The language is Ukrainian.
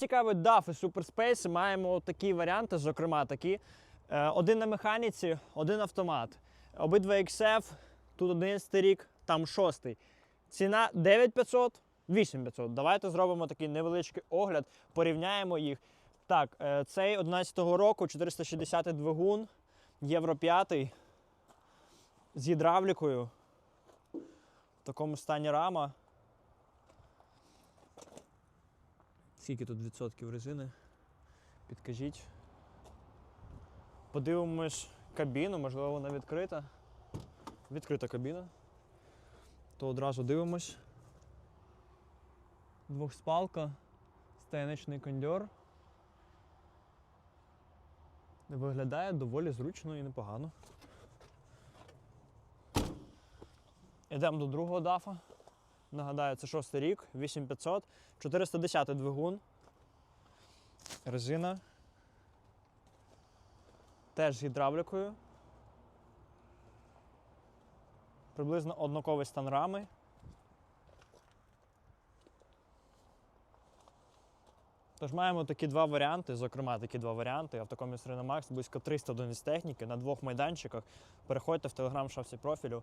Цікавий DAF і Superspace. Маємо такі варіанти, зокрема такі. Е, Один на механіці, один автомат. Обидва XF, тут 11 рік, там 6. Ціна 9500, 8500. Давайте зробимо такий невеличкий огляд, порівняємо їх. Так, е, цей 11-го року 460 двигун, Євро 5 з гідравлікою. В такому стані рама. Скільки тут відсотків резини? Підкажіть. Подивимось кабіну, можливо, вона відкрита. Відкрита кабіна. То одразу дивимось. Двохспалка, стенечний кондьор. Виглядає доволі зручно і непогано. Йдемо до другого дафа. Нагадаю, це шостий рік, 8500, 410 двигун. Резина. Теж з гідравлікою. Приблизно однаковий стан рами. Тож маємо такі два варіанти, зокрема такі два варіанти. Автокоміс Рено Макс близько 300 одиниць техніки на двох майданчиках. Переходьте в телеграм шапці профілю.